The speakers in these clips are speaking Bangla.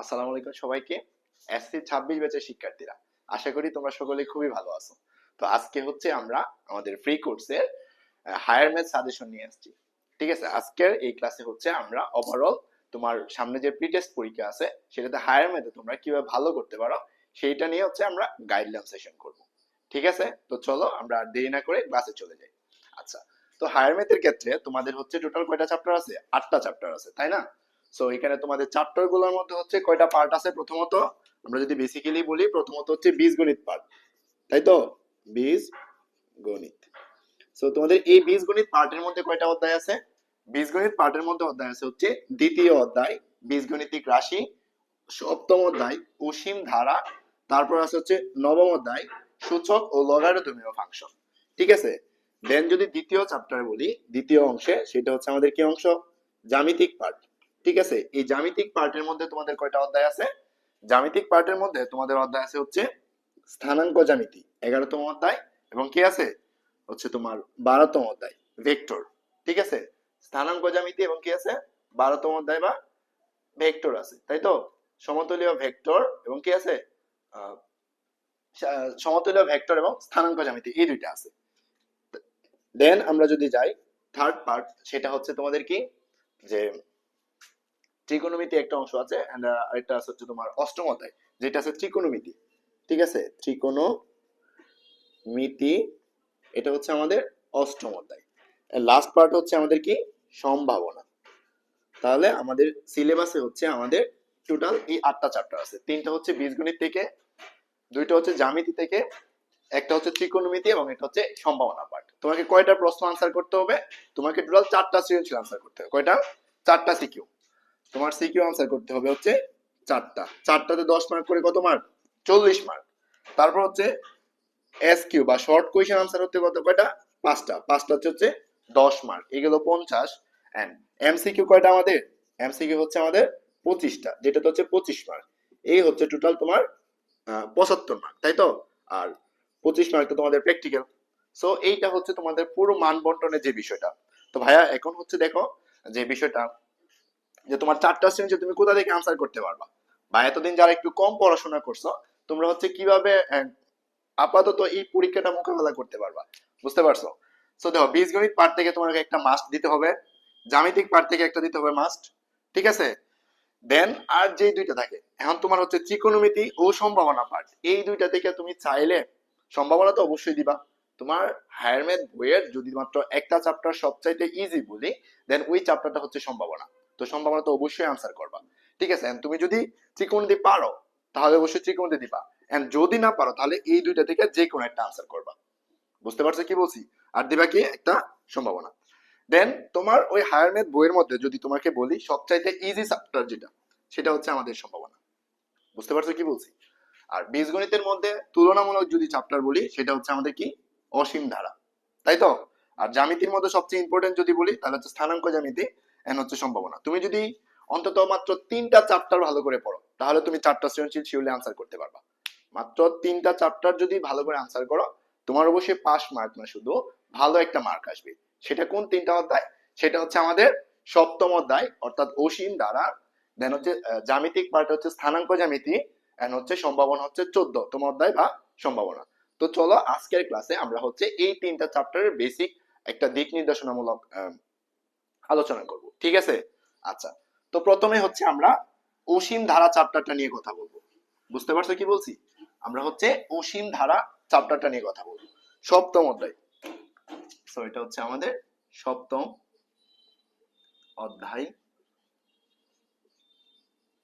আসসালামু আলাইকুম সবাইকে। এসসি ছাব্বিশ ব্যাচের শিক্ষার্থীরা, আশা করি তোমরা সকলে খুবই ভালো আছো। তো আজকে হচ্ছে আমরা আমাদের ফ্রি কোর্সের হায়ার ম্যাথ সাজেশন নিয়ে আসছি। ঠিক আছে? আজকের এই ক্লাসে হচ্ছে আমরা ওভারঅল তোমার সামনে যে প্রি টেস্ট পরীক্ষা আছে, সেটাতে হায়ার ম্যাথে তোমরা কীভাবে ভালো করতে পারো, সেইটা নিয়ে হচ্ছে আমরা গাইডলাইন সেশন করব। ঠিক আছে? তো চলো আমরা দেরি না করে ক্লাসে চলে যাই। আচ্ছা তো হায়ার ম্যাথের ক্ষেত্রে তোমাদের হচ্ছে টোটাল কয়টা চ্যাপ্টার আছে? আটটা চ্যাপ্টার আছে, তাই না? সো এখানে তোমাদের চ্যাপ্টারগুলোর মধ্যে হচ্ছে কয়টা পার্ট আছে? প্রথমত, আমরা যদি বেসিক্যালি বলি, প্রথমত হচ্ছে বীজগণিত পার্ট তাই তো? বীজ গণিত সো তোমাদের এই বীজগণিত পার্টের মধ্যে কয়টা অধ্যায় আছে? বীজগণিত পার্টের মধ্যে অধ্যায় আছে হচ্ছে দ্বিতীয় অধ্যায়, বীজগণিতিক রাশি, সপ্তম অধ্যায়, অসীম ধারা, তারপর আছে হচ্ছে নবম অধ্যায়, সূচক ও লগারিদমীয় ফাংশন ঠিক আছে? দেন যদি দ্বিতীয় চ্যাপ্টার বলি, দ্বিতীয় অংশে, সেটা হচ্ছে আমাদের কি অংশ? জ্যামিতিক পার্ট ঠিক আছে? এই জ্যামিতিক পার্টের মধ্যে তোমাদের কয়টা অধ্যায় আছে? জ্যামিতিক পার্টের মধ্যে তোমাদের অধ্যায় আছে হচ্ছে স্থানাঙ্ক জ্যামিতি, এগারোতম অধ্যায়, এবং কি আছে? হচ্ছে তোমার বারোতম অধ্যায়, ভেক্টর, ঠিক আছে? স্থানাঙ্ক জ্যামিতি এবং কি আছে? বারোতম অধ্যায় বা ভেক্টর আছে, তাই তো? সমতলীয় ভেক্টর এবং কি আছে? সমতলীয় ভেক্টর এবং স্থানাঙ্ক জ্যামিতি, এই দুইটা আছে। দেন আমরা যদি যাই থার্ড পার্ট সেটা হচ্ছে তোমাদের কি? যে ত্রিকোণমিতি একটা অংশ আছে এন্ড আরেকটা আছে হচ্ছে তোমার অষ্টম অধ্যায়, যেটা আছে ত্রিকোণমিতি। ঠিক আছে? ত্রিকোণমিতি, এটা হচ্ছে আমাদের অষ্টম অধ্যায়। লাস্ট পার্ট হচ্ছে আমাদের কি? সম্ভাবনা। তাহলে আমাদের সিলেবাসে হচ্ছে আমাদের টোটাল এই আটটা চ্যাপ্টার আছে। তিনটা হচ্ছে বীজগণিত থেকে, দুইটা হচ্ছে জ্যামিতি থেকে, একটা হচ্ছে ত্রিকোণমিতি এবং এটা হচ্ছে সম্ভাবনা পার্ট তোমাকে কয়টা প্রশ্ন আনসার করতে হবে? তোমাকে টোটাল চারটা সৃজনশীল আনসার করতে হবে। কয়টা? চারটা সিকিউ তোমার সিকিউ আনসার করতে হবে হচ্ছে চারটা। চারটাতে দশ মার্ক করে কত মার্ক চল্লিশ মার্ক তারপর হচ্ছে এস কিউ বা শর্ট কোয়েশন আনসার হতে কত? কয়টা? পাঁচটা। পাঁচটা হচ্ছে হচ্ছে দশ মার্ক এগুলো পঞ্চাশ। এন্ড এমসিকিউ কয়টা আমাদের? এমসিকিউ হচ্ছে আমাদের পঁচিশটা যেটা হচ্ছে পঁচিশ মার্ক এই হচ্ছে টোটাল তোমার পঁচাত্তর মার্ক তাই তো? আর পঁচিশ মার্ক তো তোমাদের প্র্যাকটিক্যাল সো এইটা হচ্ছে তোমাদের পুরো মান বন্টনের যে বিষয়টা। তো ভাইয়া, এখন হচ্ছে দেখো যে বিষয়টা যে তোমার চারটা শ্রেণি তুমি কোথা থেকে আনসার করতে পারবা? বা এতদিন যারা একটু কম পড়াশোনা করছ, তোমরা হচ্ছে কীভাবে আপাতত এই পরীক্ষাটা মোকাবেলা করতে পারবা? বুঝতে পারছ? সো দেখো, বীজগণিত পার্ট থেকে তোমাকে একটা মাস্ট দিতে হবে, জ্যামিতিক পার্ট থেকে একটা দিতে হবে মাস্ট ঠিক আছে? দেন আর যেই দুইটা থাকে, এখন তোমার হচ্ছে ত্রিকোণমিতি ও সম্ভাবনা পার্ট এই দুইটা থেকে তুমি চাইলে সম্ভাবনা তো অবশ্যই দিবা। তোমার হায়ার ম্যাথ বইয়ের যদি মাত্র একটা চ্যাপ্টার সবচাইতে ইজি বলি দেন ওই চ্যাপ্টারটা হচ্ছে সম্ভাবনা। তো সম্ভাবনা তো অবশ্যই আনসার করবা। ঠিক আছে? তুমি যদি ত্রিকোণমিতি পারো, তাহলে অবশ্যই ত্রিকোণমিতি দিবা। এন্ড যদি না পারো, তাহলে এই দুইটা থেকে যে কোনো একটা আনসার করবা। বুঝতে পারছ কি বলছি? আর দিবা কি একটা সম্ভাবনা। দেন তোমার ওই হায়ার ম্যাথ বইয়ের মধ্যে যদি তোমাকে বলি, সবচাইতে ইজি চ্যাপ্টার যেটা, সেটা হচ্ছে আমাদের সম্ভাবনা। বুঝতে পারছ কি বলছি? আর বীজগণিতের মধ্যে তুলনামূলক যদি চ্যাপ্টার বলি, সেটা হচ্ছে আমাদের কি? অসীম ধারা। তাই তো? আর জ্যামিতির মধ্যে সবচেয়ে ইম্পর্টেন্ট যদি বলি, তাহলে হচ্ছে স্থানাঙ্ক জ্যামিতি। এন্ড হচ্ছে সম্ভাবনা। তুমি যদি অন্তত মাত্র তিনটা চ্যাপ্টার ভালো করে পড়ো, তাহলে তুমি চারটা সৃজনশীল শিওরলি আনসার করতে পারবা। মাত্র তিনটা চ্যাপ্টার যদি ভালো করে আনসার করো, তোমার অবশ্যই পাস মার্ক না, শুধু ভালো একটা মার্ক আসবে। সেটা কোন তিনটা অধ্যায়? সেটা হচ্ছে আমাদের সপ্তম অধ্যায়, অর্থাৎ অসীম দ্বারা দেন হচ্ছে জ্যামিতিক পার্ট হচ্ছে স্থানাঙ্ক জ্যামিতি এন্ড হচ্ছে সম্ভাবনা হচ্ছে চোদ্দ। তম অধ্যায় বা সম্ভাবনা। তো চলো আজকের ক্লাসে আমরা হচ্ছে এই তিনটা চ্যাপ্টারের বেসিক একটা দিক নির্দেশনামূলক আলোচনা করব, ঠিক আছে? আচ্ছা তো প্রথমে হচ্ছে আমরা অসীম ধারা চ্যাপ্টারটা নিয়ে কথা বলব। বুঝতে পারছ কি বলছি? আমরা হচ্ছে অসীম ধারা চ্যাপ্টারটা নিয়ে কথা বলব। সপ্তম অধ্যায়। সো এটা হচ্ছে আমাদের সপ্তম অধ্যায়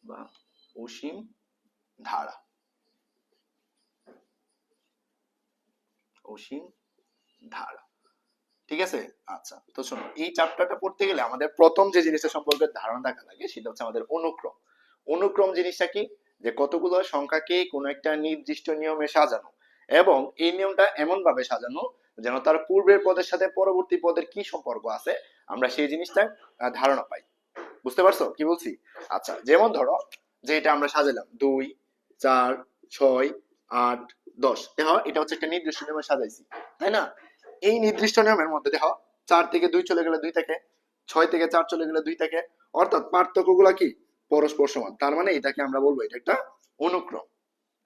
বা অসীম ধারা। অসীম ধারা। ঠিক আছে? আচ্ছা তো শোনো, এই চ্যাপ্টারটা পড়তে গেলে আমাদের প্রথম যে জিনিসটা সম্পর্কে ধারণা থাকা লাগে সেটা হচ্ছে আমাদের অনুক্রম। অনুক্রম জিনিসটা কি? যে কতগুলো সংখ্যাকে কোনো একটা নির্দিষ্ট নিয়মে সাজানো এবং এই নিয়মটা এমন ভাবে সাজানো যেন তার পূর্বের পদের সাথে পরবর্তী পদের কি সম্পর্ক আছে, আমরা সেই জিনিসটা ধারণা পাই। বুঝতে পারছ? কি বলছি? আচ্ছা যেমন ধরো যে এটা আমরা সাজালাম, দুই, চার, ছয়, আট, দশ। এটা হচ্ছে একটা নির্দিষ্ট নিয়মে সাজাইছি, তাই না? এই নির্দিষ্ট নিয়মের মধ্যে দেখো, চার থেকে দুই চলে গেলে দুই থেকে, ছয় থেকে চার চলে গেলে দুই থেকে। অর্থাৎ পার্থক্যগুলা কি? পরস্পর সমান। তার মানে এটাকে আমরা বলব, এটা একটা অনুক্রম।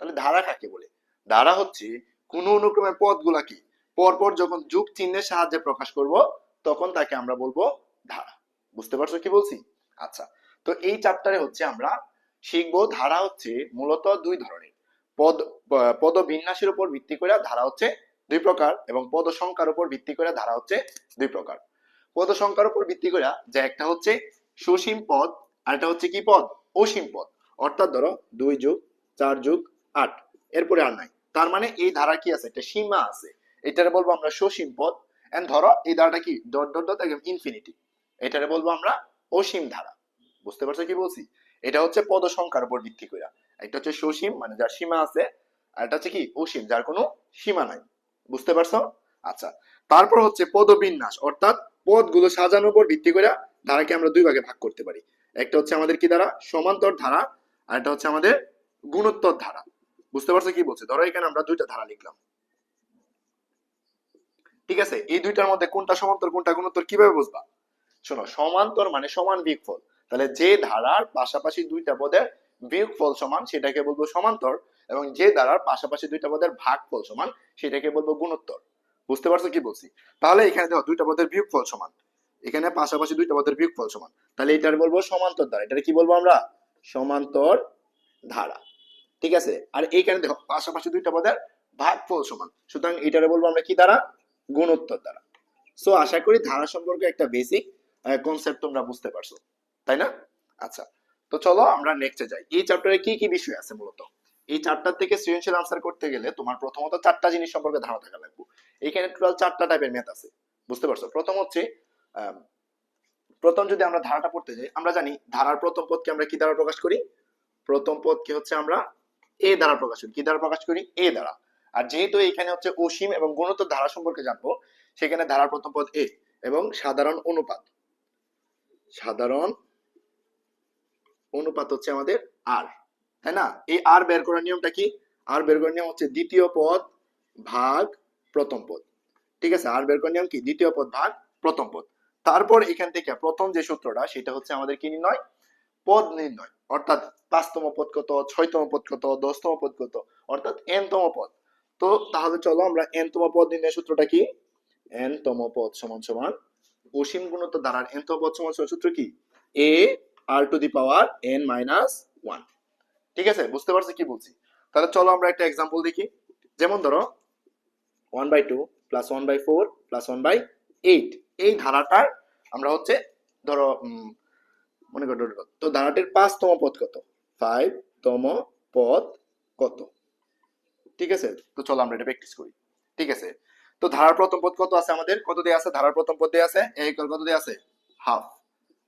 তাহলে ধারা কাকে বলে? ধারা হচ্ছে কোন অনুক্রমের পদগুলা কি? পরপর যখন যুগ চিহ্নের সাহায্যে প্রকাশ করব, তখন তাকে আমরা বলব ধারা। বুঝতে পারছ কি বলছি? আচ্ছা তো এই চ্যাপ্টারে হচ্ছে আমরা শিখব ধারা হচ্ছে মূলত দুই ধরনের। পদ পদ বিন্যাসের উপর ভিত্তি করে ধারা হচ্ছে দুই প্রকার এবং পদ সংখ্যার উপর ভিত্তি করে ধারা হচ্ছে দুই প্রকার। পদ সংখ্যার উপর ভিত্তি করে যে একটা হচ্ছে সুসীম পদ, আর একটা হচ্ছে কি পদ? অসীম পদ। অর্থাৎ ধরো দুই যুগ চার যুগ আট। এরপরে আর নাই। তার মানে এই ধারা কি আছে? একটা সীমা আছে। এটারে বলব আমরা সসীম পদ। এন্ড ধরো এই ধারাটা কি? ডট ডট ডট একদম ইনফিনিটি এটারে বলব আমরা অসীম ধারা। বুঝতে পারছ কি বলছি? এটা হচ্ছে পদ সংখ্যার উপর ভিত্তি করে। একটা হচ্ছে সসীম মানে যার সীমা আছে, আর একটা হচ্ছে কি? অসীম, যার কোনো সীমা নাই। বুঝতে পারছ? আচ্ছা তারপর হচ্ছে পদবিন্যাস, অর্থাৎ পদগুলো সাজানোর উপর ভিত্তি করে ধারাকে আমরা দুই ভাগে ভাগ করতে পারি। একটা হচ্ছে আমাদের কি ধারা? সমান্তর ধারা, আর একটা হচ্ছে আমাদের গুণোত্তর ধারা। বুঝতে পারছ কি বলছে? ধরো এখানে আমরা দুইটা ধারা লিখলাম। ঠিক আছে? এই দুইটার মধ্যে কোনটা সমান্তর, কোনটা গুণোত্তর কীভাবে বুঝবা? শোনো, সমান্তর মানে সমান বিয়োগফল। তাহলে যে ধারার পাশাপাশি দুইটা পদের বিয়োগফল সমান, সেটাকে বলব সমান্তর। এবং যে ধারার পাশাপাশি দুইটা পদের ভাগফল সমান, সেটাকে বলব গুণোত্তর। বুঝতে পারছ কি বলছি? তাহলে এখানে দেখো দুইটা পদের বিয়োগফল সমান। এখানে পাশাপাশি দুইটা পদের বিয়োগফল সমান। তাহলে এটার বলব সমান্তর ধারা এটার কি বলব আমরা? সমান্তর ধারা। ঠিক আছে? আর এইখানে দেখো পাশাপাশি দুইটা পদের ভাগফল সমান। সুতরাং এটারে বলব আমরা কি দ্বারা? গুণোত্তর দ্বারা। সো আশা করি ধারা সম্পর্কে একটা বেসিক কনসেপ্ট তোমরা বুঝতে পারছ। তাই না? আচ্ছা। তো চলো আমরা নেক্সটে যাই। এই চ্যাপ্টারে কি কি বিষয় আছে মূলত? এই চ্যাপ্টার থেকে সৃজনশীল আনসার করতে গেলে তোমার প্রথমত চারটা জিনিস সম্পর্কে ধারণা থাকা লাগবে। এখানে টোটাল চারটা টাইপের ম্যাথ আছে, বুঝতে পারছ? প্রথম হচ্ছে প্রথম যদি আমরা ধারাটা পড়তে যাই, আমরা জানি ধারার প্রথম পদকে আমরা কি দ্বারা প্রকাশ করি? প্রথম পদকে হচ্ছে আমরা এ দ্বারা প্রকাশ করি। কি দ্বারা প্রকাশ করি? এ দ্বারা। আর যেহেতু এখানে হচ্ছে অসীম এবং গুণোত্তর ধারা সম্পর্কে জানব, সেখানে ধারার প্রথম পদ এ এবং সাধারণ অনুপাত। সাধারণ অনুপাত হচ্ছে আমাদের আর তাই না? এই আর বের করার নিয়মটা কি? আর বের করার নিয়ম হচ্ছে দ্বিতীয় পদ ভাগ প্রথম পদ। ঠিক আছে? আর বের করার নিয়ম কি? দ্বিতীয় পদ ভাগ প্রথম পদ। তারপর এখান থেকে প্রথম যে সূত্রটা, সেটা হচ্ছে আমাদের কি নির্ণয়? পদ নির্ণয়। অর্থাৎ পাঁচতম পদ কত? ছয়তম পদ কত? দশতম পদ কত? অর্থাৎ এন তম পদ। তো তাহলে চলো আমরা এন তম পদ নির্ণয় সূত্রটা কি? এন তম পদ সমান সমান অসীম গুণত্ব দ্বারার এন তম পদ সমান সমান সূত্র কি? A r to the power n minus one ঠিক আছে? বুঝতে পারছ কি বলছি? তাহলে চলো আমরা একটা এক্সাম্পল দেখি। যেমন ধরো one by two plus one by four plus one by eight এই ধারাটার আমরা হচ্ছে, ধরো মনে করো, তো ধারাটির পাঁচতম পদ কত? ফাইভ তম পদ কত? ঠিক আছে? তো চলো আমরা এটা প্র্যাকটিস করি। ঠিক আছে? তো ধারার প্রথম পদ কত আছে আমাদের? কত দিয়ে আছে? ধারার প্রথম পদ দিয়ে আছে? এ কত দিয়ে আছে? হাফ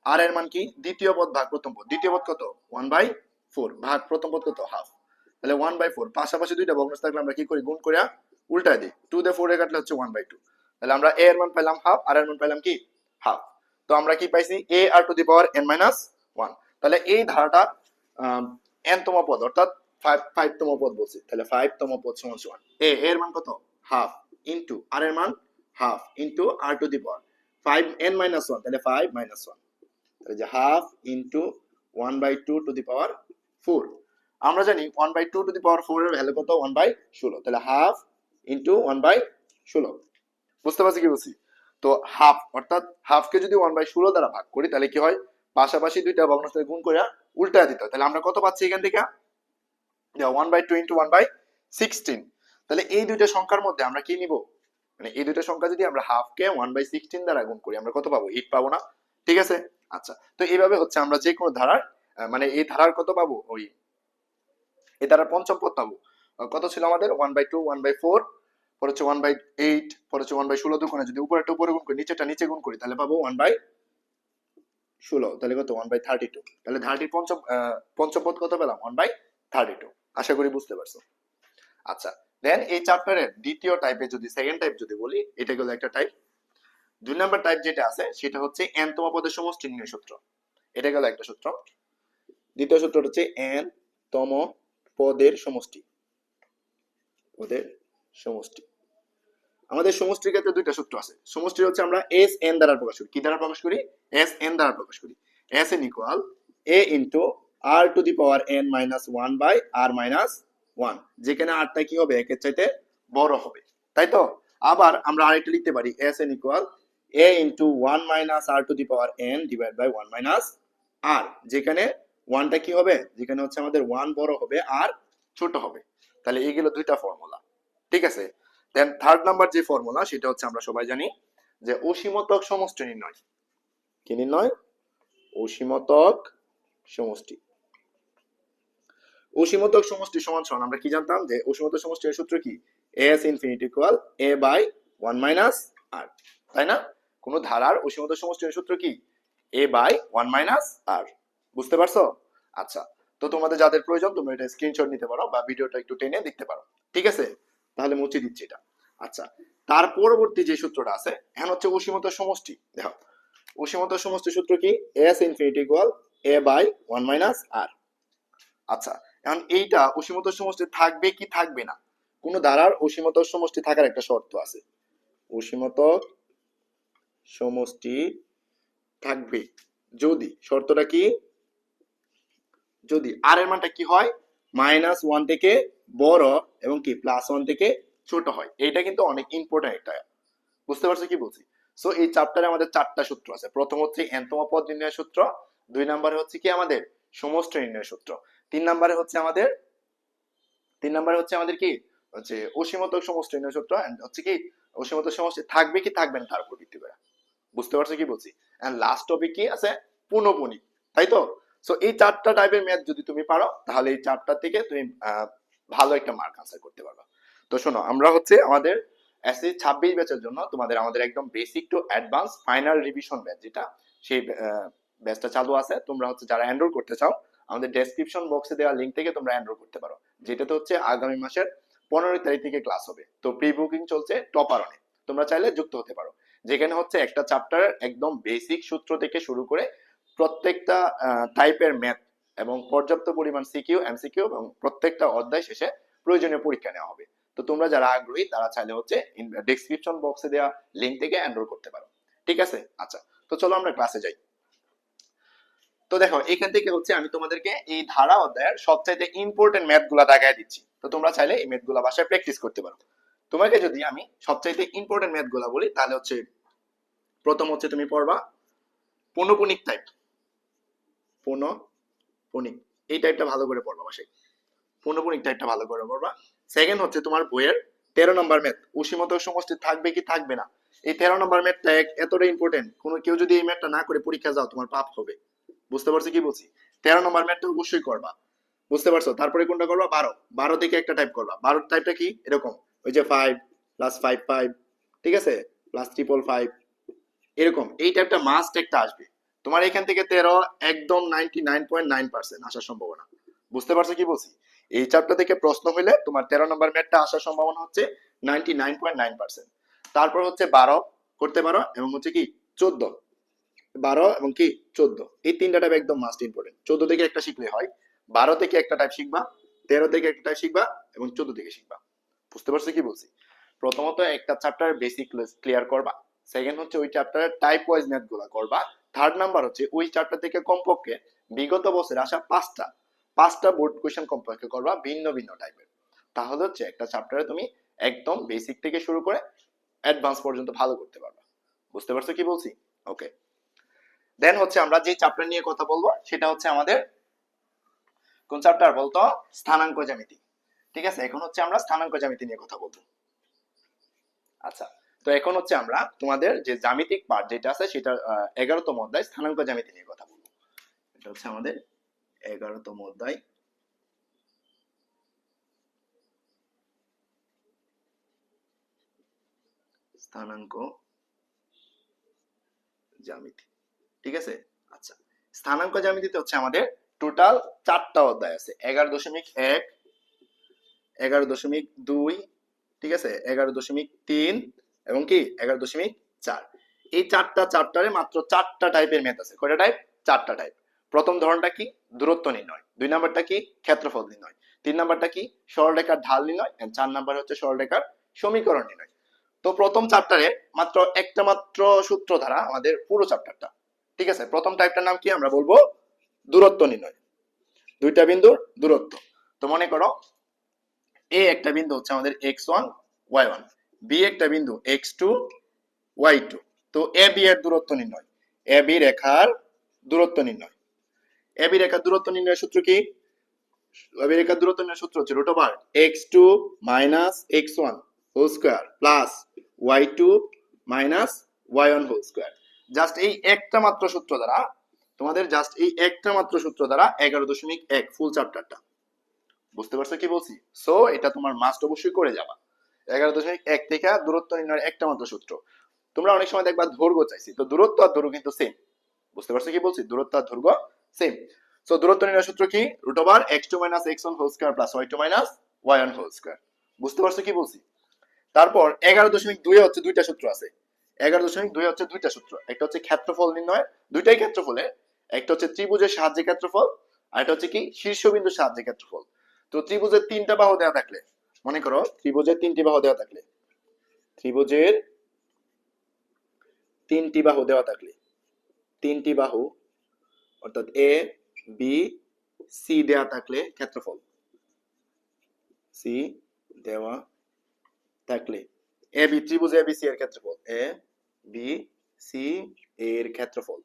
আর এর মান কি? দ্বিতীয় পদ ভাগ প্রথম পদ। দ্বিতীয় পদ কত? ওয়ান বাই ফোর ভাগ প্রথম পদ কত? হাফ তাহলে ওয়ান বাই ফোর পাশাপাশি দুইটা ভগ্নাংশ থাকলে আমরা কি করি? গুণ করে উল্টায় দিই। টু দে ফোর কাটলে হচ্ছে ওয়ান বাই টু তাহলে আমরা এ এর মান পাইলাম হাফ আর এর মান পাইলাম কি? হাফ তো আমরা কি পাইছি? A r to the power n minus one তাহলে এই ধারাটা এন তম পদ, অর্থাৎ ফাইভ ফাইভ তম পদ বলছি। তাহলে ফাইভ তম পদ সমান সমান। এ এর মান কত? হাফ ইন্টু আর এর মান half into r to the power five n minus one তাহলে ফাইভ মাইনাস ওয়ান তাহলে যে half into one by two to the power four আমরা জানি one by two to the power four এর ভ্যালু কত? ওয়ান বাই ষোলো। তাহলে হাফ ইন্টু ওয়ান বাই ষোলো। বুঝতে পারছি কি বলছি? তো হাফ অর্থাৎ হাফকে যদি ওয়ান বাই ষোলো দ্বারা ভাগ করি, তাহলে কি হয়? পাশাপাশি দুইটা ভগ্নাংশ গুণ করে উল্টা দিতে হয়। তাহলে আমরা কত পাচ্ছি এখান থেকে? One by two into one by sixteen তাহলে এই দুইটা সংখ্যার মধ্যে আমরা কি নিব? মানে এই দুইটা সংখ্যা যদি আমরা হাফকে ওয়ান বাই সিক্সটিন দ্বারা গুণ করি, আমরা কত পাবো? এইট পাবো না। ঠিক আছে? আচ্ছা তো এইভাবে হচ্ছে আমরা যে কোনো ধারার মানে এই ধারার কত পাবো? ওই, এই ধারার পঞ্চম পদ পাবো। কত ছিল আমাদের? One by two one by four পর হচ্ছে ওয়ান বাই এইট পর হচ্ছে ওয়ান বাই ষোলো দুগুণে। যদি উপরেরটা উপরে গুণ করি নিচেটা নিচে গুণ করি, তাহলে পাবো ওয়ান বাই ষোলো, তাহলে কত? ওয়ান বাই থার্টি টু তাহলে ধারাটির পঞ্চম পঞ্চম পদ কত পেলাম? ওয়ান বাই থার্টি টু আশা করি বুঝতে পারছ। আচ্ছা দেন এই চ্যাপ্টারের দ্বিতীয় টাইপে যদি সেকেন্ড টাইপ যদি বলি, এটা গেল একটা টাইপ দুই নাম্বার টাইপ যেটা আছে, সেটা হচ্ছে এন তম পদের সমষ্টি নির্ণয় সূত্র। এটা গেল একটা সূত্র। দ্বিতীয় সূত্রটা হচ্ছে এন তম পদের সমষ্টি। পদের সমষ্টি। আমাদের সমষ্টির ক্ষেত্রে দুইটা সূত্র আছে। সমষ্টি হচ্ছে আমরা এস এন দ্বারা প্রকাশ করি। কি দ্বারা প্রকাশ করি? এস এন দ্বারা প্রকাশ করি। S n equal a into r to the power n minus one by r minus one যেখানে আরটা কি হবে? একের চাইতে বড় হবে। তাই তো? আবার আমরা আরেকটা লিখতে পারি। S n equal a into one minus r to the power n divide by one minus r যেখানে ওয়ানটা কি হবে? যেখানে হচ্ছে আমাদের ওয়ান বড় হবে আর ছোট হবে। তাহলে এইগুলো দুইটা ফর্মুলা ঠিক আছে? দেন থার্ড নাম্বার যে ফর্মুলা সেটা হচ্ছে আমরা সবাই জানি যে অসীমতক সমষ্টি নির্ণয়। কি নির্ণয়? অসীমতক সমষ্টি। অসীমতক সমষ্টি সমান সমান, আমরা কি জানতাম যে অসীমতক সমষ্টির সূত্র কি? S infinity equal a by one minus r তাই না? কোন ধারার অসীমতক সমষ্টির সূত্র কি? A by one minus r বুঝতে পারছ? আচ্ছা তো তোমাদের যাদের প্রয়োজন, তোমরা এটা স্ক্রিনশট নিতে পারো বা ভিডিওটা একটু টেনে দেখতে পারো। ঠিক আছে? তাহলে মুছে দিচ্ছি এটা। আচ্ছা তার পরবর্তী যে সূত্রটা আছে, এখন হচ্ছে অসীমত সমষ্টি। দেখো অসীমত সমষ্টি সূত্র কি? S infinity equal a by one minus r আচ্ছা এখন এইটা অসীমত সমষ্টি থাকবে কি থাকবে না? কোন ধারার অসীমত সমষ্টি থাকার একটা শর্ত আছে। অসীমত সমষ্টি থাকবে। যদি, শর্তটা কি? যদি আর এর মানটা কি হয়? মাইনাস ওয়ান থেকে বড় এবং কি? প্লাস ওয়ান থেকে ছোট হয়। এটা কিন্তু অনেক ইম্পর্টেন্ট একটা বুঝতে পারছ কি বলছি? সো এই চ্যাপ্টারে আমাদের চারটা সূত্র আছে। প্রথম হচ্ছে এনতম পদ নির্ণয় সূত্র, দুই নম্বরে হচ্ছে কি আমাদের সমষ্টি নির্ণয় সূত্র, তিন নম্বরে হচ্ছে আমাদের, তিন নম্বরে হচ্ছে আমাদের কি? হচ্ছে অসীমতক সমষ্টি নির্ণয় সূত্র হচ্ছে কি? অসীমত সমষ্টি থাকবে কি থাকবে না তার উপর ভিত্তি করে। বুঝতে পারছ কি বলছি? এন্ড লাস্ট টপিক কি আছে? পুনঃপুনি তাই তো? সো এই চারটা টাইপের ম্যাথ যদি তুমি পারো, তাহলে এই চারটা থেকে তুমি ভালো একটা মার্ক আনসার করতে পারবে। তো শোনো, আমরা হচ্ছে আমাদের এসএসসি ছাব্বিশ ব্যাচের জন্য তোমাদের আমাদের একদম basic to advance final revision batch যেটা, সেই ব্যাচটা চালু আছে। তোমরা হচ্ছে যারা এনরোল করতে চাও, আমাদের ডেসক্রিপশন বক্সে দেওয়া লিঙ্ক থেকে তোমরা এনরোল করতে পারো। যেটাতে হচ্ছে আগামী মাসের পনেরোই তারিখ থেকে ক্লাস হবে। তো প্রি বুকিং চলছে টপার অনে তোমরা চাইলে যুক্ত হতে পারো। যেখানে হচ্ছে একটা চ্যাপ্টার একদম বেসিক সূত্র থেকে শুরু করে প্রত্যেকটা টাইপের ম্যাথ এবং পর্যাপ্ত পরিমাণ সিকিউ এমসিকিউ এবং প্রত্যেকটা অধ্যায় শেষে প্রয়োজনীয় পরীক্ষা নেওয়া হবে। তো তোমরা যারা আগ্রহী, তারা চাইলে হচ্ছে ডেসক্রিপশন বক্সে দেওয়া লিঙ্ক থেকে এনরোল করতে পারো। ঠিক আছে? আচ্ছা তো চলো আমরা ক্লাসে যাই। তো দেখো, এখান থেকে হচ্ছে আমি তোমাদেরকে এই ধারা অধ্যায়ের সবচাইতে ইম্পর্টেন্ট ম্যাথগুলা দেখায় দিচ্ছি। তো তোমরা চাইলে এই ম্যাথগুলা বাসায় প্র্যাকটিস করতে পারো। তোমাকে যদি আমি সবচাইতে ইম্পর্টেন্ট ম্যাথগুলা বলি, তাহলে হচ্ছে প্রথম হচ্ছে তুমি পড়বা পনপনিক টাইপ পনপনিক এই টাইপটা ভালো করে পড়বা বাসায় পনপনিক টাইপটা ভালো করে পড়বা। সেকেন্ড হচ্ছে তোমার বইয়ের তেরো নম্বর ম্যাথ অসীমত সমষ্টি থাকবে কি থাকবে না? এই তেরো নম্বর ম্যাথটা এক এতটা ইম্পর্টেন্ট কোনো কেউ যদি এই ম্যাথটা না করে পরীক্ষা যাও, তোমার পাপ হবে। বুঝতে পারছ কি বলছি? তেরো নম্বর ম্যাথটা অবশ্যই করবা। বুঝতে পারছ? তারপরে কোনটা করবা? বারো। বারো থেকে একটা টাইপ করবা। বারো টাইপটা কি? এরকম। ওই যে ফাইভ প্লাস ফাইভ ফাইভ ঠিক আছে? প্লাস ট্রিপল ফাইভ এরকম। এই টাইপটা মাস্ট একটা আসবে। তোমার এখান থেকে তেরো, একদম ninety nine point nine percent আসার সম্ভাবনা। বুঝতে পারছ কি বলছি? এই চ্যাপ্টার থেকে প্রশ্ন হইলে তোমার তেরো নম্বর ম্যাথটা আসার সম্ভাবনা হচ্ছে ninety nine point nine percent তারপর হচ্ছে বারো করতে পারো এবং হচ্ছে কি চোদ্দ। বারো এবং কি চোদ্দ। এই তিনটা টাইপ একদম মাস্ট ইম্পর্টেন্ট চোদ্দ থেকে একটা শিখলে হয়, বারো থেকে একটা টাইপ শিখবা, তেরো থেকে একটা টাইপ শিখবা এবং চোদ্দ থেকে শিখবা। বুঝতে পারছ কি বলছি? প্রথমত একটা চ্যাপ্টার বেসিক ক্লিয়ার করবা। সেকেন্ড হচ্ছে ওই চ্যাপ্টারের টাইপ ওয়াইজ ম্যাথগুলা করবা। থার্ড নাম্বার হচ্ছে, ওই চ্যাপ্টার থেকে কমপক্ষে বিগত বছরে আসা পাঁচটা পাঁচটা বোর্ড কোয়েশ্চেন কমপক্ষে করবা ভিন্ন ভিন্ন টাইপের তাহলে হচ্ছে একটা চ্যাপ্টারে তুমি একদম বেসিক থেকে শুরু করে অ্যাডভান্স পর্যন্ত ভালো করতে পারবা। বুঝতে পারছ কি বলছি? ওকে দেন হচ্ছে আমরা যে চ্যাপ্টার নিয়ে কথা বলব, সেটা হচ্ছে আমাদের কোন চ্যাপ্টার বলতো? স্থানাঙ্ক জ্যামিতি। ঠিক আছে? এখন হচ্ছে আমরা স্থানাঙ্ক জ্যামিতি নিয়ে কথা বলব। আচ্ছা। তো এখন হচ্ছে আমরা তোমাদের যে জ্যামিতিক পার্ট যেটা আছে সেটা এগারোতম অধ্যায় স্থানাঙ্ক জ্যামিতি নিয়ে কথা বলব। এটা হচ্ছে আমাদের এগারোতম অধ্যায়। স্থানাঙ্ক জ্যামিতি। ঠিক আছে? আচ্ছা। স্থানাঙ্ক জ্যামিতিতে হচ্ছে আমাদের টোটাল চারটা অধ্যায় আছে। এগারো দশমিক এক, এগারো দশমিক দুই, ঠিক আছে? এগারো দশমিক তিন এবং কি? এগারো দশমিক চার। এই চারটা চারটারে মাত্র চারটা টাইপের ম্যাথ আছে। কয়টা টাইপ চারটা টাইপ প্রথম ধরনটা কি? দূরত্ব নির্ণয়। দুই নাম্বারটা কি? ক্ষেত্রফল নির্ণয়। তিন নাম্বারটা কি? সরলরেখার ঢাল নির্ণয়। চার নাম্বার হচ্ছে সরলরেখার সমীকরণ নির্ণয়। তো প্রথম চ্যাপ্টারে মাত্র একটা মাত্র সূত্র দ্বারা আমাদের পুরো চ্যাপ্টারটা ঠিক আছে? প্রথম টাইপটার নাম কি আমরা বলব? দূরত্ব নির্ণয়। দুইটা বিন্দুর দূরত্ব। তো মনে করো, এ একটা বিন্দু হচ্ছে আমাদের x one y one B একটা বিন্দু এক্স টু ওয়াই টু তো এ বি এর দূরত্ব নির্ণয়। এ বি রেখার দূরত্ব নির্ণয়। এ বি রেখার দূরত্ব নির্ণয়ের সূত্র কি? রেখার দূরত্ব নির্ণয়ের সূত্র হচ্ছে root over x two minus x one whole square plus y two minus y one whole square just এই একটা মাত্র সূত্র দ্বারা, তোমাদের জাস্ট এই একটা মাত্র সূত্র দ্বারা এগারো দশমিক এক ফুল চ্যাপ্টারটা বুঝতে পারছ কি বলছি? সো এটা তোমার মাস্ট অবশ্যই করে যাবা। এগারো দশমিক এক থেকে দূরত্ব নির্ণয়ের একটা মাত্র সূত্র। তোমরা অনেক সময় দেখবা দৈর্ঘ্য চাইছি। তো দূরত্ব আর দৈর্ঘ্য কিন্তু সেম বুঝতে পারছ কি বলছি? দূরত্ব আর দৈর্ঘ্য সেম সো দূরত্ব নির্ণয় সূত্র কি? Root over x two minus x one whole square plus y two minus y one whole square বুঝতে পারছ কি বলছি? তারপর এগারো দশমিক দুই হচ্ছে দুইটা সূত্র আছে। এগারো দশমিক দুই হচ্ছে দুইটা সূত্র। একটা হচ্ছে ক্ষেত্রফল নির্ণয়, দুইটাই ক্ষেত্রফলে। একটা হচ্ছে ত্রিভুজের সাহায্যে ক্ষেত্রফল, আর একটা হচ্ছে কি? শীর্ষবিন্দুর সাহায্যে ক্ষেত্রফল। তো ত্রিভুজের তিনটা বাহু দেওয়া থাকলে মনে করো ত্রিভুজের তিনটি বাহু দেওয়া থাকলে। ত্রিভুজের তিনটি বাহু দেওয়া থাকলে। তিনটি বাহু, অর্থাৎ এ বি সি দেওয়া থাকলে ক্ষেত্রফল। সি দেওয়া থাকলে। এ বি ত্রিভুজ এ বি সি এর ক্ষেত্রফল। এ বি সি এর ক্ষেত্রফল।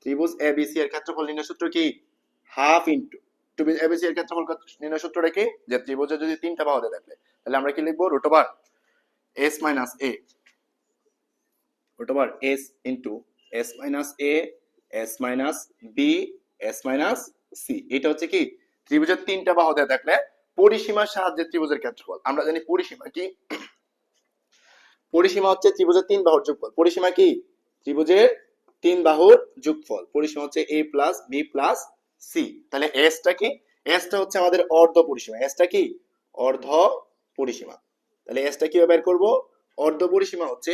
ত্রিভুজ এ বি সি এর ক্ষেত্রফল নির্ণয় সূত্র কি? হাফ ইন্টু ত্রিভুজ এ বি সি এর ক্ষেত্রফল নির্ণয় সূত্রটা কি যে ত্রিভুজে যদি তিনটা তাহলে আমরা কি এটা হচ্ছে কি? ত্রিভুজের তিনটা বাহু থাকলে পরিসীমার সাহায্যে ত্রিভুজের ক্ষেত্রফল। আমরা জানি পরিসীমা কি? পরিসীমা হচ্ছে ত্রিভুজের তিন বাহুর যোগফল। পরিসীমা কি? ত্রিভুজের তিন বাহুর যোগফল। পরিসীমা হচ্ছে বি প্লাস সি তাহলে এসটা কি? এসটা হচ্ছে আমাদের অর্ধ পরিসীমা। এসটা কি? অর্ধ পরিসীমা। তাহলে এসটা কীভাবে বের করব? অর্ধ পরিসীমা হচ্ছে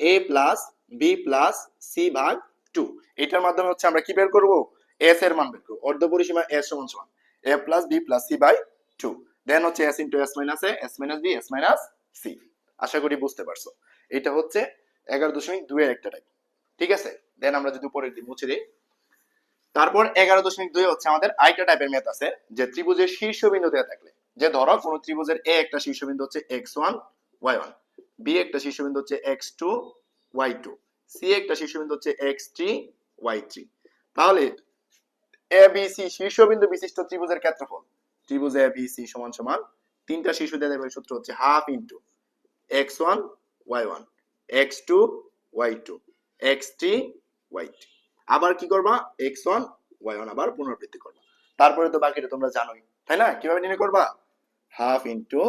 a plus b plus c ভাগ টু এটার মাধ্যমে হচ্ছে আমরা কি বের করব? এস এর মান বের করব। অর্ধ পরিসীমা এস সমান সমান। A plus b plus c by two then হচ্ছে s into s minus a s minus b s minus c আশা করি বুঝতে পারছ। এটা হচ্ছে এগারো দশমিক দুই এর একটা টাইপ ঠিক আছে? দেন আমরা যদি উপরে দিই মুছে দিই তারপর এগারো দশমিক দুই হচ্ছে আমাদের আইটা টাইপের মেথ আছে, যে ত্রিভুজের শীর্ষবিন্দু দেওয়া থাকলে। যে ধরো, কোন ত্রিভুজের এ একটা শীর্ষবিন্দু হচ্ছে x one y one B একটা শীর্ষবিন্দু হচ্ছে x two y two C একটা শীর্ষবিন্দু হচ্ছে এক্স থ্রি ওয়াই থ্রি তাহলে এ বি সি শীর্ষবিন্দু বিশিষ্ট ত্রিভুজের ক্ষেত্রফল, ত্রিভুজ এ বি সি সমান সমান, তিনটা শীর্ষ দেওয়া সূত্র হচ্ছে half into x one y one x two y two x three y three আবার কি করবা? এক্স ওয়ান ওয়াই ওয়ান আবার পুনরাবৃত্তি করবা। তারপরে তো বাকিটা তোমরা জানোই, তাই না? কীভাবে নির্ণয় করবা? হাফ ইন্টু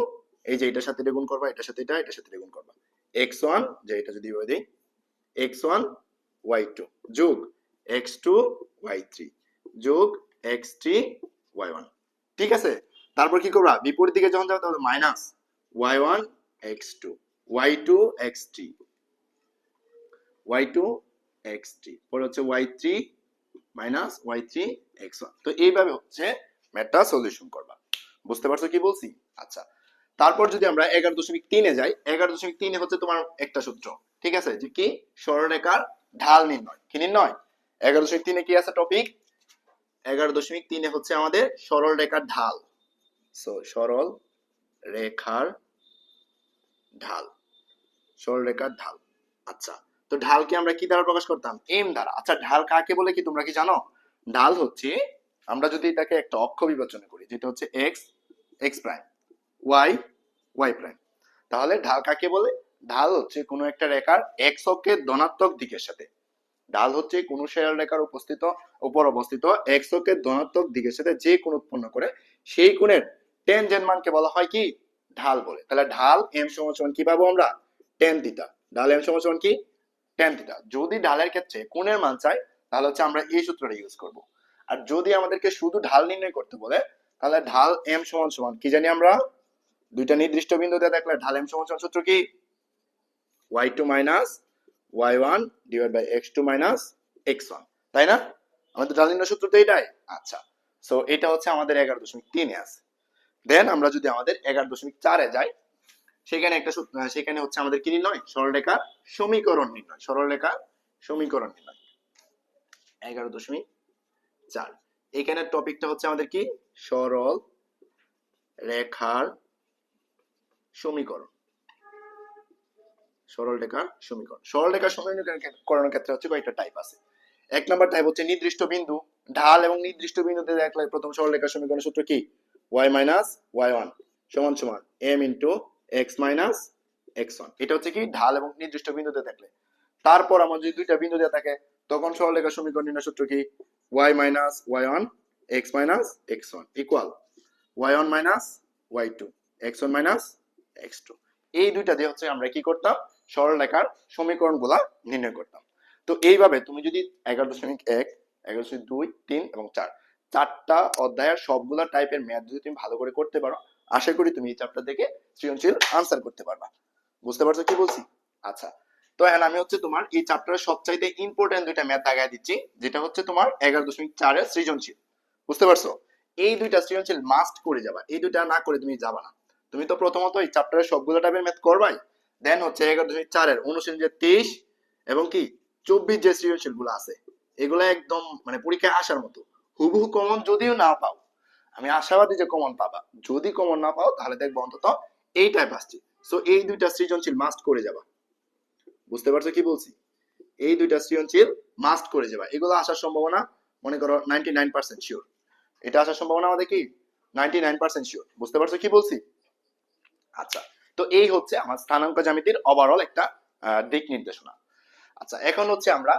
এই যে এটার সাথে এটা গুণ করবা, এটার সাথে এটা, এটার সাথে গুণ করবা। এক্স ওয়ান যে এটা যদি এভাবে দিই এক্স ওয়ান ওয়াই টু যোগ এক্স টু ওয়াই থ্রি যোগ এক্স থ্রি ওয়াই ওয়ান ঠিক আছে? তারপর কি করবা? বিপরীত দিকে যখন যাবে তখন minus y one x two y two x three y two x three পরে হচ্ছে y three minus y three x one তো এইভাবে হচ্ছে ম্যাথটা সলিউশন করবা। বুঝতে পারছ কি বলছি? আচ্ছা। তারপর যদি আমরা এগারো দশমিক তিনে যাই, এগারো দশমিক তিনে হচ্ছে তোমার একটা সূত্র। ঠিক আছে? যে কি? সরলরেখার ঢাল নির্ণয়। কি নির্ণয়? এগারো দশমিক তিনে কি আছে টপিক এগারো দশমিক তিনে হচ্ছে আমাদের সরল রেখার ঢাল। সো সরল রেখার ঢাল। সরল রেখার ঢাল। আচ্ছা। তো ঢালকে আমরা কি দ্বারা প্রকাশ করতাম? এম দ্বারা। আচ্ছা ঢাল কাকে বলে কি তোমরা কি জানো? ঢাল হচ্ছে, আমরা যদি এটাকে একটা অক্ষ বিবেচনা করি, যেটা হচ্ছে x x prime y y prime তাহলে ঢাল কাকে বলে? ঢাল হচ্ছে কোনো একটা রেখার এক্স অক্ষের ধনাত্মক দিকের সাথে। ঢাল হচ্ছে কোনো সরল রেখার উপস্থিত, উপর অবস্থিত এক্স অক্ষের ধনাত্মক দিকের সাথে যে কোণ উৎপন্ন করে, সেই কোণের টেনজেন্ট মানকে বলা হয় কি? ঢাল বলে। তাহলে ঢাল এম সমান কি পাবো আমরা? টেন থিটা ঢাল এম সমান কি? টেন থিটা যদি ঢালের ক্ষেত্রে কোণের মান চাই, তাহলে হচ্ছে আমরা এই সূত্রটা ইউজ করব। আর যদি আমাদেরকে শুধু ঢাল নির্ণয় করতে বলে, তাহলে ঢাল এম সমান সমান, কি জানি আমরা? দুইটা নির্দিষ্ট বিন্দুতে দেখলে ঢাল এম সমান সমান সূত্র কি? Y two minus y one divide by x two minus x one তাই না? আমাদের ঢাল নির্ণয় সূত্র তো এটাই। আচ্ছা সো এটা হচ্ছে আমাদের এগারো দশমিক তিনে আছে। দেন আমরা যদি আমাদের এগারো দশমিক চারে যাই সেখানে একটা সেখানে হচ্ছে আমাদের কি নির্ণয়? সরলরেখার সমীকরণ নির্ণয়। সরলরেখার সমীকরণ নির্ণয়। এগারো দশমিক চার। এখানের টপিকটা হচ্ছে আমাদের কি? সরল রেখার সমীকরণ। সরল রেখার সমীকরণ। সরল রেখার সমীকরণের ক্ষেত্রে হচ্ছে কয়েকটা টাইপ আছে। এক নাম্বার টাইপ হচ্ছে নির্দিষ্ট বিন্দু, ঢাল এবং নির্দিষ্ট বিন্দুতে দেখলে প্রথম সরল রেখার সমীকরণের সূত্র কি? ওয়াই মাইনাস ওয়াই ওয়ান সমান সমান m into x minus x এটা হচ্ছে কি ঢাল এবং নির্দিষ্ট বিন্দুতে থাকলে। তারপর আমার যদি দুইটা বিন্দু দেওয়া থাকে, তখন সরলরেখার সমীকরণ নির্ণয় সূত্র কি? y minus y one x minus x one equal y one minus y two, x one minus two. এই দুইটা দিয়ে হচ্ছে আমরা কি করতাম? সরলরেখার সমীকরণগুলা নির্ণয় করতাম। তো এইভাবে তুমি যদি এগারো দশমিক এক, এগারো দশমিক দুই, তিন এবং চার, চারটা অধ্যায়ের সবগুলা টাইপের ম্যাথ যদি তুমি ভালো করে করতে পারো আশা করি তুমি এই চ্যাপ্টার থেকে সৃজনশীল আনসার করতে পারবা। বুঝতে পারছ কি বলছি? আচ্ছা তো এখন আমি হচ্ছে তোমার এই চ্যাপ্টারের সবচাইতে ইম্পর্টেন্ট দুইটা ম্যাথ দাগায় দিচ্ছি, যেটা হচ্ছে তোমার এগারো দশমিক চারের সৃজনশীল। বুঝতে পারছ? এই দুইটা সৃজনশীল মাস্ট করে যাবা, এই দুইটা না করে তুমি যাবা না। তুমি তো প্রথমত এই চ্যাপ্টারের সবগুলো টাইপের ম্যাথ করবাই দেন হচ্ছে এগারো দশমিক চারের অনুশীলন যে তেইশ এবং কি চব্বিশ যে সৃজনশীলগুলো আছে, এগুলো একদম মানে পরীক্ষায় আসার মতো। হুবহু কমন যদিও না পাও আমি আশাবাদী যে কমন পাবা। যদি কমন না পাও, তাহলে দেখব অন্তত এই টাইপ আসছে। সো এই দুইটা সৃজনশীল মাস্ট করে যাবা। বুঝতে পারছ কি বলছি? এই দুইটা সৃজনশীল মাস্ট করে যাবা। এগুলো আসার সম্ভাবনা, মনে করো নাইনটি নাইন পার্সেন্ট শিওর এটা আসার সম্ভাবনা আমাদের কি? নাইনটি নাইন পার্সেন্ট শিওর বুঝতে পারছ কি বলছি? আচ্ছা তো এই হচ্ছে আমার স্থানাঙ্ক জ্যামিতির ওভারঅল একটা দিক নির্দেশনা। আচ্ছা এখন হচ্ছে আমরা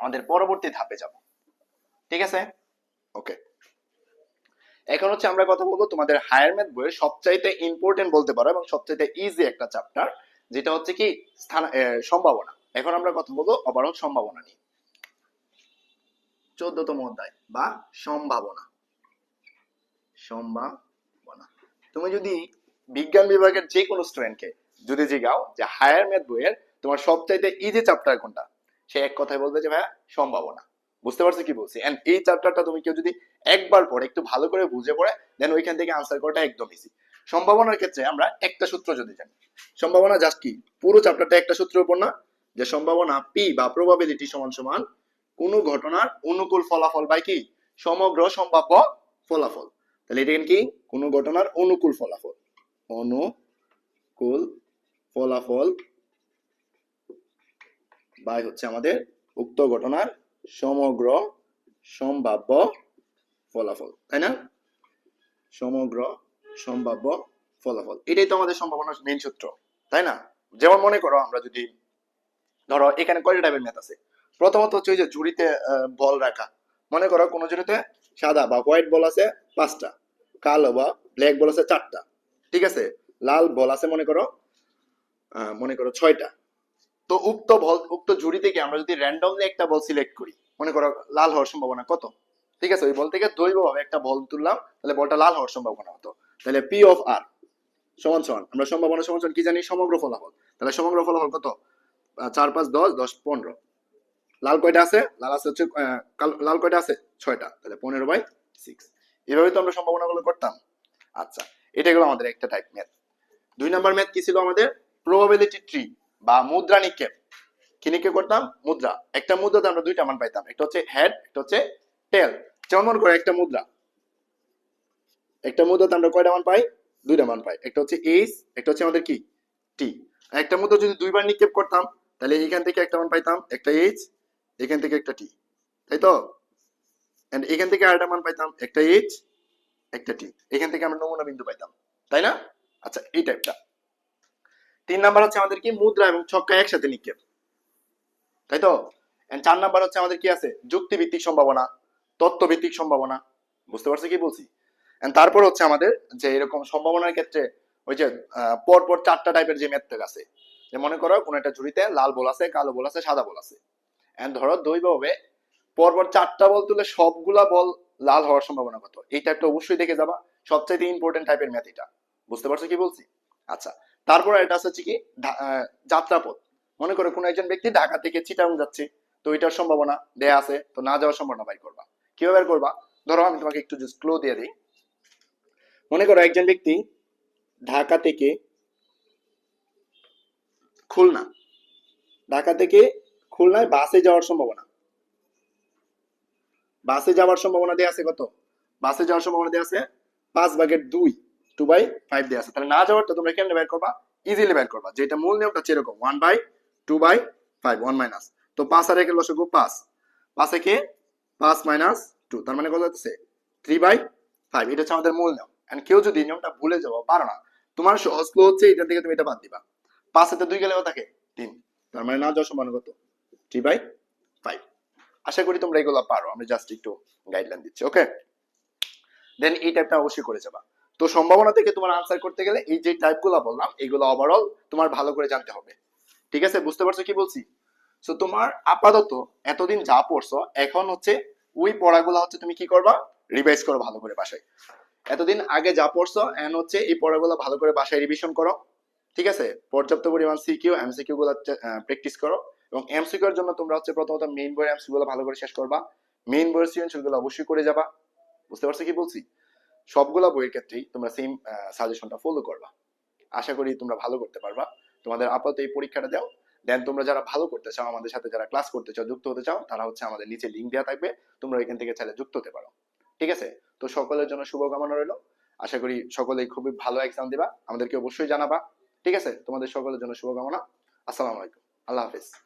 আমাদের পরবর্তী ধাপে যাব। ঠিক আছে? ওকে এখন হচ্ছে আমরা কথা বলব তোমাদের হায়ার ম্যাথ বইয়ের সবচাইতে ইম্পর্টেন্ট বলতে পারো এবং সবচাইতে ইজি একটা চ্যাপ্টার যেটা হচ্ছে কি স্থান সম্ভাবনা। এখন আমরা কথা বলব ওভারঅল সম্ভাবনা নিয়ে। চোদ্দতম অধ্যায় বা সম্ভাবনা। সম্ভাবনা। তুমি যদি বিজ্ঞান বিভাগের যে কোনো স্টুডেন্টকে যদি জিগাও যে হায়ার ম্যাথ বইয়ের তোমার সবচাইতে ইজি চ্যাপ্টার কোনটা, সে এক কথায় বলবে যে ভাইয়া সম্ভাবনা। বুঝতে পারছ কি বলছি? এন্ড এই চ্যাপ্টারটা তুমি কেউ যদি একবার পড়ে, একটু ভালো করে বুঝে পড়ে দেন ওইখান থেকে আনসার করাটা একদম ইজি সম্ভাবনার ক্ষেত্রে আমরা একটা সূত্র যদি জানি। সম্ভাবনা জাস্ট কি? পুরো চ্যাপ্টারটা একটা সূত্রের উপর না? যে সম্ভাবনা পি বা প্রবাবিলিটি সমান সমান কোন ঘটনার অনুকূল ফলাফল বাই কি? সমগ্র সম্ভাব্য ফলাফল। তাহলে এটা কি? কোন ঘটনার অনুকূল ফলাফল। অনুকূল ফলাফল বাই হচ্ছে আমাদের উক্ত ঘটনার সমগ্র সম্ভাব্য ফলাফল তাই না? সমগ্র সম্ভাব্য ফলাফল এটাই তো আমাদের সম্ভাবনার মেইন সূত্র তাই না? যেমন মনে করো আমরা যদি ধরো এখানে কয়টা টাইপের ম্যাথ আছে? প্রথমত হচ্ছে ওই যে আহ, বল রাখা। মনে করো কোন ঝুড়িতে সাদা বা হোয়াইট বল আছে পাঁচটা কালো বা ব্ল্যাক বল আছে চারটা ঠিক আছে? লাল বল আছে মনে করো মনে করো ছয়টা তো উক্ত বল, উক্ত ঝুড়ি থেকে আমরা যদি র্যান্ডমলি একটা বল সিলেক্ট করি, মনে করো লাল হওয়ার সম্ভাবনা কত? ঠিক আছে, ওই বল থেকে দৈবভাবে একটা বল তুললাম, তাহলে বলটা লাল হওয়ার সম্ভাবনা হতো। তাহলে পি অফ আর সমান সমান, আমরা সম্ভাবনা সমান সমান কি জানি? সমগ্র ফলাফল। তাহলে সমগ্র ফলাফল কত? চার, পাঁচ, দশ দশ, পনেরো। লাল কয়টা আছে? লাল আছে হচ্ছে লাল কয়টা আছে? ছয়টা। তাহলে পনেরো বাই সিক্স এভাবে তো আমরা সম্ভাবনাগুলো করতাম। আচ্ছা এটা গেলো আমাদের একটা টাইপ ম্যাথ দুই নাম্বার ম্যাথ কি ছিল আমাদের? প্রবাবিলিটি ট্রি বা মুদ্রা নিক্ষেপ। কি নিক্ষেপ করতাম? মুদ্রা। একটা মুদ্রাতে আমরা দুইটা মান পাইতাম। একটা হচ্ছে হেড একটা হচ্ছে টেল যেমন মনে করো একটা মুদ্রা। একটা মুদ্রাতে আমরা কয়টা মান পাই? দুইটা মান পাই। একটা হচ্ছে এইচ একটা হচ্ছে আমাদের কি? টি একটা মুদ্রা যদি দুইবার নিক্ষেপ করতাম, তাহলে এখান থেকে একটা মান পাইতাম, একটা এইচ এখান থেকে একটা টি তাই তো? এন্ড এখান থেকে আরেকটা মান পাইতাম, একটা এইচ একটা টি এখান থেকে আমরা নমুনা বিন্দু পাইতাম। তাই না? আচ্ছা এই টাইপটা তিন নাম্বার হচ্ছে আমাদের কি? মুদ্রা এবং ছক্কা একসাথে নিক্ষেপ। তাই তো? চার নাম্বার হচ্ছে আমাদের কি আছে? যুক্তিভিত্তিক সম্ভাবনা, তত্ত্বভিত্তিক সম্ভাবনা। বুঝতে পারছ কি বলছি? তারপর হচ্ছে আমাদের যে এরকম সম্ভাবনার ক্ষেত্রে ওই যে পরপর চারটা টাইপের যে মেথড আছে, যে মনে করো কোন একটা ঝুড়িতে লাল বল আছে, কালো বল আছে, সাদা বল আছে। এন্ড ধরো দৈবভাবে পরপর চারটা বল তুলে সবগুলা বল লাল হওয়ার সম্ভাবনা কত? এই টাইপটা অবশ্যই দেখে যাবা। সবচাইতে ইম্পর্টেন্ট টাইপের ম্যাথ এটা। বুঝতে পারছ কি বলছি? আচ্ছা তারপর এটা হচ্ছে কি যাত্রাপথ। মনে করো কোনো একজন ব্যক্তি ঢাকা থেকে চিটাং যাচ্ছে, তো এটার সম্ভাবনা দেয়া আছে, তো না যাওয়ার সম্ভাবনা বাই করবা। কীভাবে করবা? ধরো আমি তোমাকে একটু জাস্ট ক্লো দিয়ে দিই। মনে করো একজন ব্যক্তি ঢাকা থেকে খুলনা, ঢাকা থেকে খুলনায় বাসে যাওয়ার সম্ভাবনা। বাসে যাওয়ার সম্ভাবনা দেওয়া আছে কত? বাসে যাওয়ার সম্ভাবনা দেওয়া আছে পাঁচ ভাগের দুই। টু বাই ফাইভ দেওয়া আছে। তাহলে না যাওয়ারটা তোমরা কেমনে বের করবা ইজিলি বের করবা। যেটা মূল নিয়মটা এরকম one by two by five one minus তো পাঁচ আর একের লসগু পাঁচ। পাঁচ একে পাঁচ মাইনাস টু তার মানে কত হচ্ছে থ্রি বাই ফাইভ এটা হচ্ছে আমাদের মূল নিয়ম। এন্ড কেউ যদি নিয়মটা ভুলে যাব পারো না, তোমার সহজ flow হচ্ছে এটা থেকে তুমি এটা বাদ দিবা। পাঁচ হাতে দুই গেলেও থাকে? তিন। তার মানে না যাওয়ার সম্ভাবনা কত? থ্রি বাই ফাইভ আশা করি তোমরা এগুলো পারো, আমি জাস্ট একটু গাইডলাইন দিচ্ছি ওকে দেন এই টাইপটা অবশ্যই করে যাবা। তো সম্ভাবনা থেকে তোমার আনসার করতে গেলে এই যে টাইপগুলো বললাম, এগুলো ওভারঅল তোমার ভালো করে জানতে হবে। ঠিক আছে? বুঝতে পারছ কি বলছি? সো তোমার আপাতত এতদিন যা পড়ছো, এখন হচ্ছে ওই পড়াগুলো হচ্ছে তুমি কি করবা? রিভাইজ করো ভালো করে বাসায়। এতদিন আগে যা পড়ছো এন হচ্ছে এই পড়াগুলো ভালো করে বাসায় রিভিশন করো। ঠিক আছে? পর্যাপ্ত পরিমাণ সিকিউ এমসিকিউ গুলো প্র্যাকটিস করো। এবং এমসিকিউ এর জন্য তোমরা হচ্ছে প্রথমত মেইন বইয়ের এমসিকিউ গুলো ভালো করে শেষ করবা। মেইন বইয়ের সৃজনশীলগুলো অবশ্যই করে যাবা। বুঝতে পারছ কি বলছি? সবগুলা বইয়ের ক্ষেত্রেই তোমরা সেম সাজেশনটা ফলো করবা। আশা করি তোমরা ভালো করতে পারবা। তোমাদের আপাতত এই পরীক্ষাটা দাও। দেন তোমরা যারা ভালো করতে চাও, আমাদের সাথে যারা ক্লাস করতে চাও, যুক্ত হতে চাও, তারা হচ্ছে আমাদের নিচে লিঙ্ক দেওয়া থাকবে। তোমরা এখান থেকে চাইলে যুক্ত হতে পারো। ঠিক আছে? তো সকলের জন্য শুভকামনা রইল। আশা করি সকলেই খুবই ভালো এক্সাম দিবা। আমাদেরকে অবশ্যই জানাবা। ঠিক আছে? তোমাদের সকলের জন্য শুভকামনা। আসসালামু আলাইকুম। আল্লাহ হাফিজ।